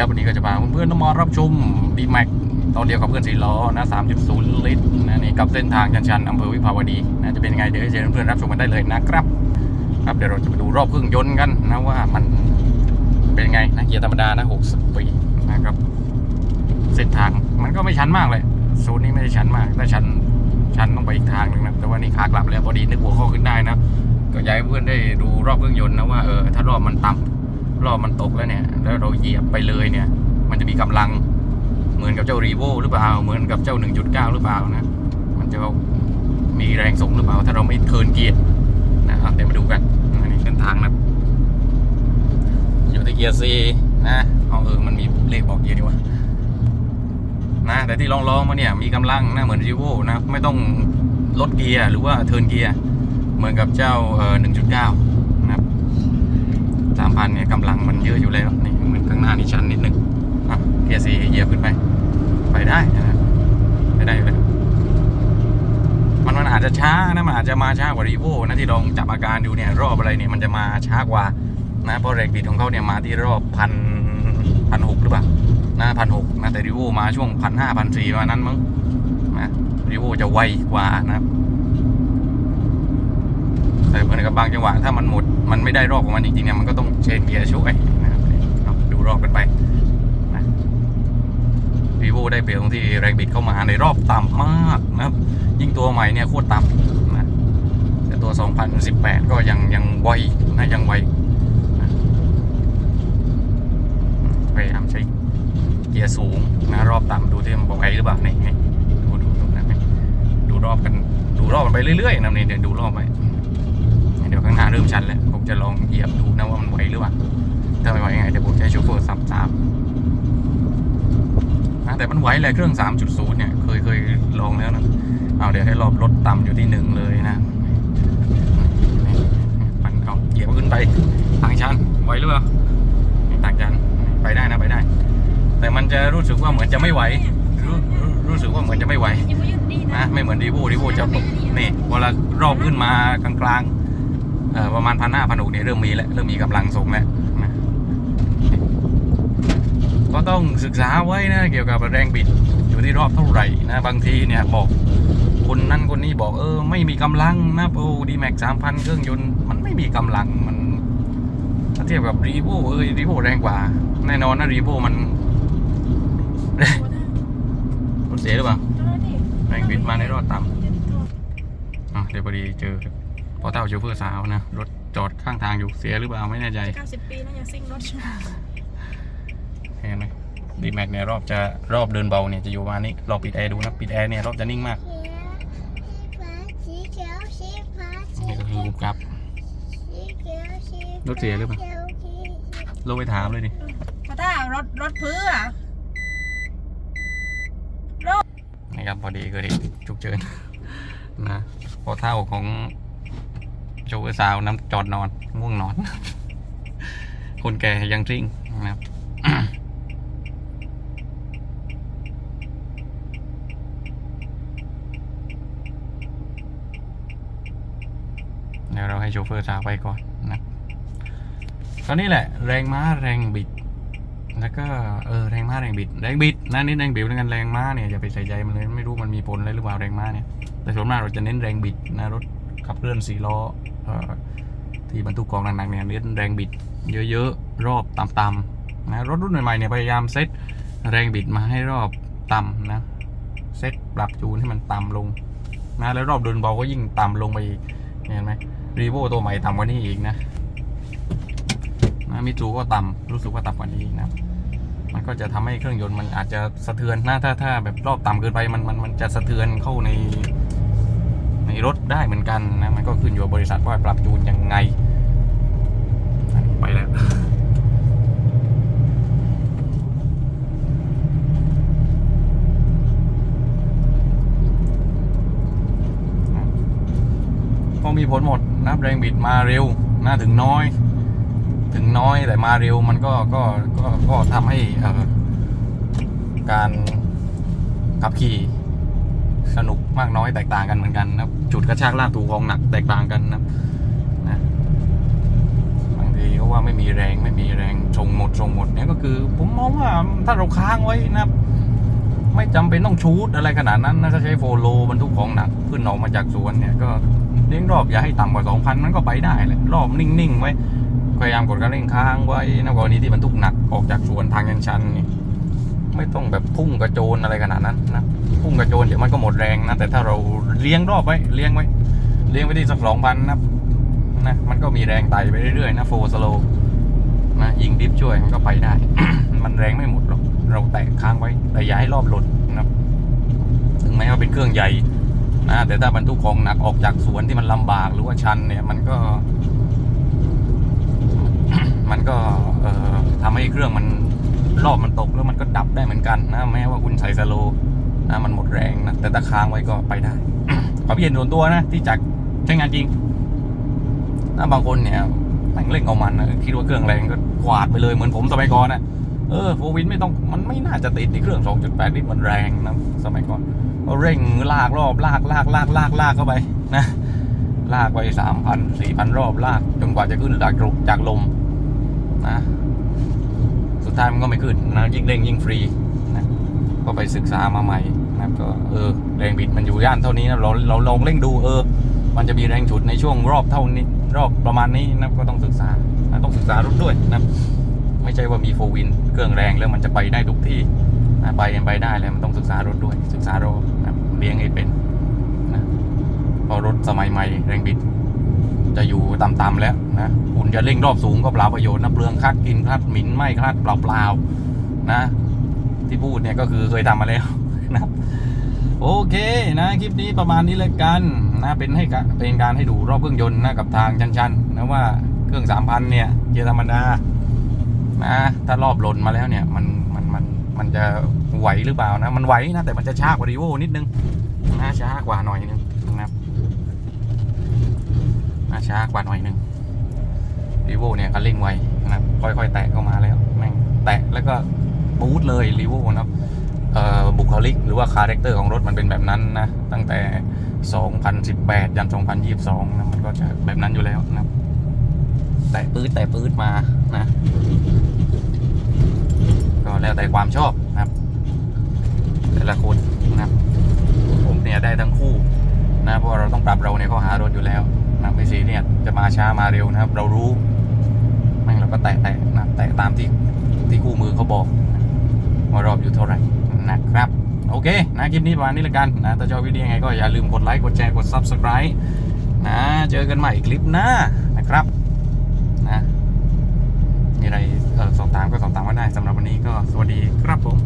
ครับวันนี้ก็จะพาเพื่อนๆมารับชมดีแม็กตอนเดียวกับเพื่อนสีล้อนะ3.0 ลิตรนะนี่กับเส้นทางชันๆอำเภอวิภาวดีนะจะเป็นยังไงเดี๋ยวให้เชิญเพื่อนๆรับชมกันได้เลยนะครับ ครับเดี๋ยวเราจะไปดูรอบเครื่องยนต์กันนะว่ามันเป็นยังไงนะเกียร์ธรรมดานะ6สปีนะครับ เส้นทางมันก็ไม่ชันมากเลยโซนนี้ไม่ได้ชันมากถ้าชันชันต้องไปอีกทางหนึ่งนะแต่ว่านี่ขากลับแล้วพอดีนึกหัวข้อขึ้นได้นะก็อยากให้เพื่อนได้ดูรอบเครื่องยนต์นะว่าเออถ้ารอบมันต่ำ รอมันตกแล้วเนี่ย แล้วเราเหยียบไปเลยเนี่ย มันจะมีกำลังเหมือนกับเจ้ารีโวหรือเปล่า เหมือนกับเจ้า 1.9 หรือเปล่านะ มันจะมีแรงส่งหรือเปล่า ถ้าเราไม่เทินเกียร์นะครับเดี๋ยวมาดูกันอันนี้เส้นทางนะอยู่ที่เกียร์ C นะเอาเออมันมีเลขบอกเกียร์ดีวะนะแต่ที่ลองๆมาเนี่ยมีกำลังนะเหมือนรีโวนะไม่ต้องลดเกียร์หรือว่าเทินเกียร์เหมือนกับเจ้าเอ่อ1.9 3,000เนี่ยกำลังมันเยอะอยู่แล้วนี่เหมือนข้างหน้านี่ชันนิดนึงอะเกียร์สีเหยียบขึ้นไป ไปได้นะครับไปได้อยู่เลยมันมันอาจจะช้านะมันอาจจะมาช้ากว่ารีโวนะที่ลองจับอาการดูเนี่ยรอบอะไรเนี่ยมันจะมาช้ากว่านะเพราะแรงบิดของเขาเนี่ยมาที่รอบพันพันหกหรือเปล่านะพันหกนะแต่รีโวมาช่วงพันห้าพันสี่ประมาณนั้นมั้งนะรีโวจะไวกว่านะครับ แต่เหมือนกับบางจังหวะถ้ามันหมดมันไม่ได้รอบของมันจริงๆเนี่ยมันก็ต้องเชนเกียร์ช่วยนะครับดูรอบกันไปนะรีโวได้เปรียบตรงที่แรงบิดเข้ามาในรอบต่ำมากนะครับ ยิ่งตัวใหม่เนี่ยโคตรต่ำนะแต่ตัว 2018 ก็ยังยังไวนะยังไวนะพยายามใช้เกียร์สูงนะรอบต่ำดูที่มันบอกไอหรือเปล่านี่นี่ดูดูดูนะดูรอบกันดูรอบกันไปเรื่อยๆนะนี่เดี๋ยวดูรอบไปางหน้าเริ่มชันแล้ว ผมจะลองเหยียบดูนะว่ามันไหวหรือเปล่าถ้าไม่ไหวยังไงเดี๋ยวผมจะให้โชเฟอร์สับสามนะแต่มันไหวแหละเครื่อง 3.0 เนี่ย เคยเคยลองแล้วนะ เอาเดี๋ยวให้รอบรถต่ำอยู่ที่หนึ่งเลยนะปั่นเอาเหยียบขึ้นไปทางชันไหวหรือเปล่านี่ทางชันไปได้นะไปได้ แต่มันจะรู้สึกว่าเหมือนจะไม่ไหวรู้รู้รู้สึกว่าเหมือนจะไม่ไหวยังไม่หยุดดีนะนะไม่เหมือนดีโวดีโวจะตกนี่เวลารอบขึ้นมากลางๆเอ่อ ประมาณพันห้าพันหกเนี่ยเริ่มมีแล้วเริ่มมีกำลังส่งแล้วนะก็ต้องศึกษาไว้นะเกี่ยวกับแรงบิดอยู่ที่รอบเท่าไหร่นะบางทีเนี่ยบอกคนนั้นคนนี้บอกเออ ไม่มีกำลังนะโอ้ดีแม็กสามพันเครื่องยนต์มันไม่มีกำลังมันถ้าเทียบกับรีโวเออรีโวแรงกว่า แน่นอนนะรีโวมันรถเสียหรือเปล่าแรงบิดมาในรอบต่ำอะเดี๋ยวพอดีเจอ พอเต้าโชเฟอร์สาวนะ รถจอดข้างทางอยู่เสียหรือเปล่าไม่แน่ใจเก้าสิบปีแล้วยังซิ่งรถเห็นไหมดีแม็กเนี่ยรอบจะรอบเดินเบาเนี่ยจะอยู่ประมาณนี้ลองปิดแอร์ดูนะ ปิดแอร์เนี่ยรอบจะนิ่งมากสีเขียวสีฟ้าสีนี่ก็คือกุบกับสีเขียวสีรถเสียหรือเปล่าขียวสีลงไปถามเลยดิพอถ้ารถรถพื้นอะนะครับพอดีเก็ดีฉุกเฉินนะพอเท่าของ โชเฟอร์สาวน้ำจอดนอนง่วงนอน คนแก่ยังซิ่งนะครับเดี๋ยวเราให้โชเฟอร์สาวไปก่อนนะตอนนี้แหละแรงม้าแรงบิด แล้วก็เออแรงม้าแรงบิดแรงบิดนะนี่แรงบิดแล้วกันแรงม้าเนี่ยอย่าไปใส่ใจมันเลยไม่รู้มันมีผลอะไรหรือเปล่าแรงม้าเนี่ยแต่ส่วนมากเราจะเน้นแรงบิดนะรถขับเคลื่อนสี่ล้อ ที่บรรทุกกองหนักๆเนี่ยเน้นแรงบิดเยอะๆ รอบต่ำๆนะรถรุ่นใหม่ๆเนี่ยพยายามเซตแรงบิดมาให้รอบต่ำนะเซตปรับจูนให้มันต่ำลงนะแล้วรอบเดินเบาก็ยิ่งต่ำลงไปอีกเห็นไหมรีโวตัวใหม่ต่ำกว่านี้อีกนะนะมิจูก็ต่ำรู้สึกว่าต่ำกว่านี้นะมันก็จะทำให้เครื่องยนต์มันอาจจะสะเทือนนะถ้าถ้าแบบรอบต่ำเกินไปมันมันมันจะสะเทือนเข้าใน ในรถได้เหมือนกันนะมันก็ขึ้นอยู่กับบริษัทว่าปรับจูนยังไงอันนี้ไปแล้วก็มีผลหมดนะแรงบิดมาเร็วนะถึงน้อย ถึงน้อยแต่มาเร็วมันก็ก็ก็ก็ทำให้เอ่อการขับขี่ สนุกมากน้อยแตกต่างกันเหมือนกันนะครับจุดกระชากลากถูกของหนักแตกต่างกันนะครับนะบางทีก็ว่าไม่มีแรงไม่มีแรงชงหมดชงหมดเนี่ยก็คือ ผมมองว่าถ้าเราค้างไว้นะครับไม่จำเป็นต้องชูดอะไรขนาดนั้นนะถ้าใช้โฟโลบรรทุกของหนักขึ้นออกมาจากสวนเนี่ยก็เลี้ยงรอบอย่าให้ต่ำกว่า2,000มันก็ไปได้แหละรอบนิ่งๆไว้พยายามกดกระเร่งค้างไว้นะกรณีที่บรรทุกหนักออกจากสวนทางชันๆนี่ ไม่ต้องแบบพุ่งกระโจนอะไรขนาดนั้นนะพุ่งกระโจนเดี๋ยวมันก็หมดแรงนะแต่ถ้าเราเลี้ยงรอบไว้เลี้ยงไว้เลี้ยงไว้ที่สักสองพันนะนะมันก็มีแรงไต่ไปเรื่อยๆนะโฟสโลนะยิงดิฟช่วยมันก็ไปได้ มันแรงไม่หมดหรอกเราแตะค้างไว้แต่อย่าให้รอบหล่นนะถึงแม้ว่าเป็นเครื่องใหญ่นะแต่ถ้าบรรทุกของหนักออกจากสวนที่มันลำบากหรือว่าชันเนี่ยมันก็ มันก็เอ่อทำให้เครื่องมัน รอบมันตกแล้วมันก็ดับได้เหมือนกันนะแม้ว่าคุณใส่สโลว์นะมันหมดแรงนะแต่ถ้าค้างไว้ก็ไปได้ความเห็นส่วนตัวนะที่จากใช้งานจริงนะบางคนเนี่ยแม่งเร่งเอามันนะคิดว่าเครื่องแรงก็กวาดไปเลยเหมือนผมสมัยก่อนนะเออโฟวินไม่ต้องมันไม่น่าจะติดในเครื่อง 2.8ลิตรมันแรงนะสมัยก่อนก็เร่งลากรอบลากลากลากลากลากเข้าไปนะลากไปสามพันสี่พันรอบลากจนกว่าจะขึ้นจากจากลมนะ สุดท้ายมันก็ไม่ขึ้นนะยิ่งเร่งยิ่งฟรีนะก็ไปศึกษามาใหม่นะก็เออแรงบิดมันอยู่ย่านเท่านี้นะเราเราลองเร่งดูเออ มันจะมีแรงฉุดในช่วงรอบเท่านี้ รอบประมาณนี้นะก็ต้องศึกษานะต้องศึกษารถด้วยนะไม่ใช่ว่ามีโฟวินเครื่องแรงแล้วมันจะไปได้ทุกที่นะไปไปได้แล้วมันต้องศึกษารถด้วย ศึกษารถนะเลี้ยงให้เป็นนะพอรถสมัยใหม่แรงบิด จะอยู่ต่ำๆแล้วนะคุณจะเร่งรอบสูงก็เปล่าประโยชน์นะเปลืองคลัดกินคลัดหมิ่นไหม่คลัดเปล่าๆนะ ที่พูดเนี่ยก็คือเคยทำมาแล้วนะครับโอเคนะคลิปนี้ประมาณนี้เลยกันนะเป็นให้เป็นการให้ดูรอบเครื่องยนต์นะกับทางชันๆนะว่าเครื่องสามพันเนี่ยเกียร์ธรรมดานะถ้ารอบหล่นมาแล้วเนี่ยมันมันมันมันจะไหวหรือเปล่านะ มันไหวนะแต่มันจะช้ากว่ารีโวนิดนึงนะช้ากว่าหน่อยนึง นะช้ากว่าหน่อยนึงรีโวเนี่ยคันเร่งไวนะครับค่อยๆ แตะเข้ามาแล้วแม่งแตะแล้วก็บูทเลยรีโวนะครับเอ่อบุคลิกหรือว่าคาแรคเตอร์ของรถมันเป็นแบบนั้นนะ ตั้งแต่ 2018 ยัน 2022 นะ มันก็จะแบบนั้นอยู่แล้วนะแต่ปื๊ดแต่ปื๊ดมานะ ก็แล้วแต่ความชอบนะครับ แต่ละคนนะครับ ผมเนี่ยได้ทั้งคู่นะ เพราะเราต้องปรับเราในข้อหารถอยู่แล้ว นะไม่ซีเนี่ยจะมาช้ามาเร็วนะครับ เรารู้แม่งเราก็แตะแตะนะแตะตามที่ที่คู่มือเขาบอกว่ารอบอยู่เท่าไหร่นะครับ โอเค นะคลิปนี้ประมาณนี้ละกันนะถ้าชอบวิดีโอยังไงก็อย่าลืมกดไลค์กดแชร์กด Subscribe นะเจอกันใหม่คลิปหน้านะครับนะมีอะไรสอบถามก็สอบถามก็ได้สำหรับวันนี้ก็สวัสดีครับผม